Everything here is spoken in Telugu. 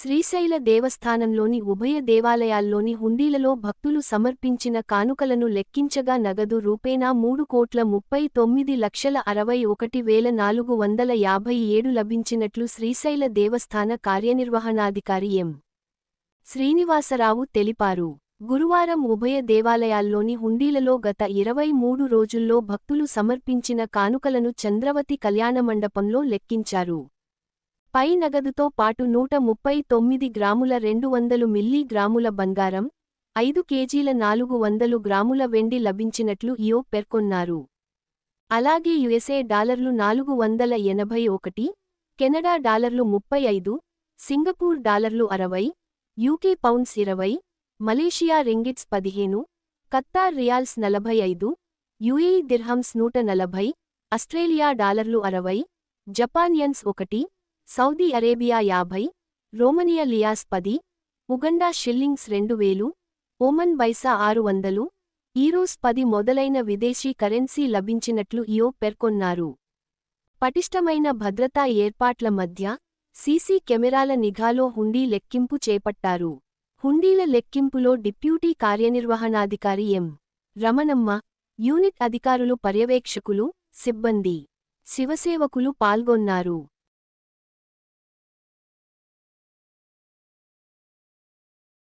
శ్రీశైల దేవస్థానంలోని ఉభయ దేవాలయాల్లోని హుండీలలో భక్తులు సమర్పించిన కానుకలను లెక్కించగా నగదు రూపేణా మూడు కోట్ల ముప్పై తొమ్మిది లక్షల అరవై ఒకటి వేల నాలుగు వందల యాభై ఏడు లభించినట్లు శ్రీశైల దేవస్థాన కార్యనిర్వహణాధికారి ఎం. శ్రీనివాసరావు తెలిపారు. గురువారం ఉభయ దేవాలయాల్లోని హుండీలలో గత ఇరవై మూడు రోజుల్లో భక్తులు సమర్పించిన కానుకలను చంద్రవతి కళ్యాణమండపంలో లెక్కించారు. పై నగదుతో పాటు నూట ముప్పై తొమ్మిది గ్రాముల రెండు వందలు మిల్లీ గ్రాముల బంగారం, ఐదు కేజీల నాలుగు వందలు గ్రాముల వెండి లభించినట్లు ఇయో పేర్కొన్నారు. అలాగే యుఎస్ఏ డాలర్లు నాలుగు వందల ఎనభై ఒకటి, కెనడా డాలర్లు ముప్పై ఐదు, సింగపూర్ డాలర్లు అరవై, యూకే పౌండ్స్ ఇరవై, మలేషియా రింగిట్స్ పదిహేను, కత్తార్ రియాల్స్ నలభై ఐదు, యుఏఈ దిర్హమ్స్ నూట నలభై, ఆస్ట్రేలియా డాలర్లు అరవై, జపానియన్స్ ఒకటి, సౌదీ అరేబియా యాభై, రోమనియా లియాస్ పది, ఉగండా షిల్లింగ్స్ రెండు వేలు, ఒమన్ బైసా ఆరు వందలు, ఈరోస్ పది మొదలైన విదేశీ కరెన్సీ లభించినట్లు ఇయో పేర్కొన్నారు. పటిష్టమైన భద్రతా ఏర్పాట్ల మధ్య, సీసీ కెమెరాల నిఘాలో హుండీ లెక్కింపు చేపట్టారు. హుండీల లెక్కింపులో డిప్యూటీ కార్యనిర్వహణాధికారి ఎం. రమణమ్మ, యూనిట్ అధికారులు పర్యవేక్షకులు, సిబ్బంది, శివసేవకులు పాల్గొన్నారు.